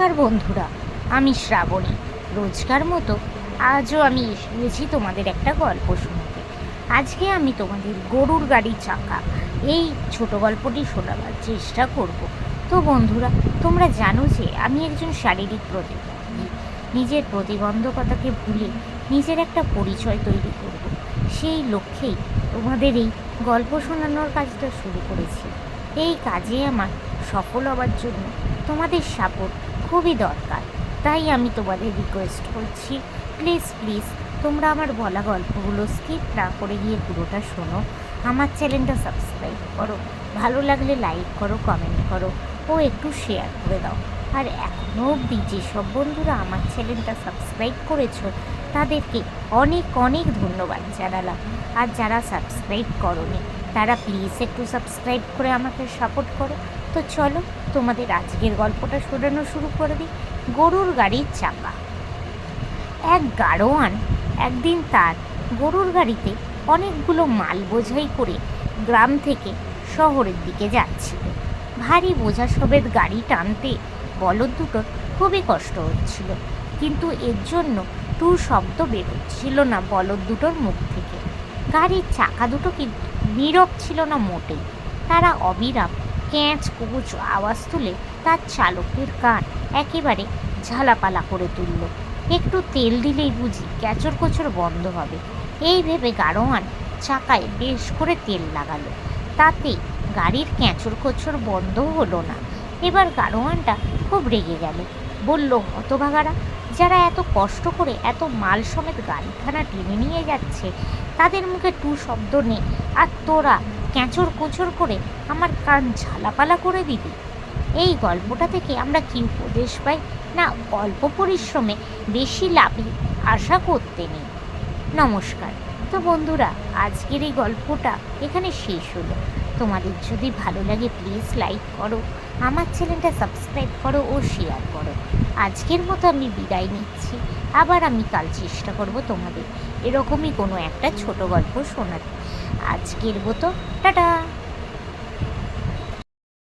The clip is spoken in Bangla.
নমস্কার বন্ধুরা, আমি শ্রাবণী। রোজকার মতো আজও আমি এসেছি তোমাদের একটা গল্প শোনাতে। আজকে আমি তোমাদের গরুর গাড়ি চাকা, এই ছোট গল্পটি শোনাবার চেষ্টা করব। তো বন্ধুরা, তোমরা জানো যে আমি একজন শারীরিক প্রতিবন্ধী। নিজের প্রতিবন্ধকতাকে ভুলে নিজের একটা পরিচয় তৈরি করব। সেই লক্ষ্যেই তোমাদের এই গল্প শোনানোর কাজটা শুরু করেছি। এই কাজে আমার সফল হওয়ার জন্য তোমাদের সাপোর্ট খুবই দরকার। তাই আমি তোমাদের রিকোয়েস্ট করছি প্লিজ প্লিজ তোমরা আমার বলা গল্পগুলো স্কিপ না করে গিয়ে পুরোটা শোনো। আমার চ্যানেলটা সাবস্ক্রাইব করো, ভালো লাগলে লাইক করো কমেন্ট করো, ও একটু শেয়ার করে দাও। আর এখনও অবধি যেসব বন্ধুরা আমার চ্যানেলটা সাবস্ক্রাইব করেছ, তাদেরকে অনেক অনেক ধন্যবাদ জানালাম। আর যারা সাবস্ক্রাইব করনি তারা প্লিজ একটু সাবস্ক্রাইব করে আমাকে সাপোর্ট করো। তো চলো, তোমাদের আজকের গল্পটা শোনানো শুরু করে দিই। গরুর গাড়ির চাকা। এক গাড়োয়ান একদিন তার গরুর গাড়িতে অনেকগুলো মাল বোঝাই করে গ্রাম থেকে শহরের দিকে যাচ্ছিল। ভারী বোঝা সবেত গাড়ি টানতে বলদ দুটোর খুবই কষ্ট হচ্ছিল। কিন্তু এর জন্য টু শব্দ বেরোচ্ছিল না বলদ দুটোর মুখ থেকে। গাড়ির চাকা দুটো কিন্তু নীরব ছিল না মোটেই তারা অবিরাম ক্যাঁচ কুচ আওয়াজ তুলে তার চালকের কান একেবারে ঝালাপালা করে তুলল। একটু তেল দিলেই বুঝি ক্যাচর কোচর বন্ধ হবে। এই ভেবে গাড়োয়ান চাকায় বেশ করে তেল লাগালো। তাতে গাড়ির ক্যাঁচর কোচর বন্ধ হলো না। এবার গাড়োয়ানটা খুব রেগে গেল। বলল, হতভাগারা যারা এত কষ্ট করে এত মাল সমেত গাড়িখানা টেনে নিয়ে যাচ্ছে, তাদের মুখে টু শব্দ নেই। আর তোরা ক্যাঁচর কোচর করে আমার কান ঝালাপালা করে দিবি। এই গল্পটা থেকে আমরা কি উপদেশ পাই? না, অল্প পরিশ্রমে বেশি লাভে আশা করতে নেই। নমস্কার। তো বন্ধুরা, আজকের এই গল্পটা এখানে শেষ হলো। তোমাদের যদি ভালো লাগে প্লিজ লাইক করো। আমার চ্যানেলটা সাবস্ক্রাইব করো ও শেয়ার করো। আজকের মতো আমি বিদায় নিচ্ছি। আবার আমি কাল চেষ্টা করব তোমাদের এরকমই কোনো একটা ছোট গল্প শোনাতে আজকের মতো, টাটা!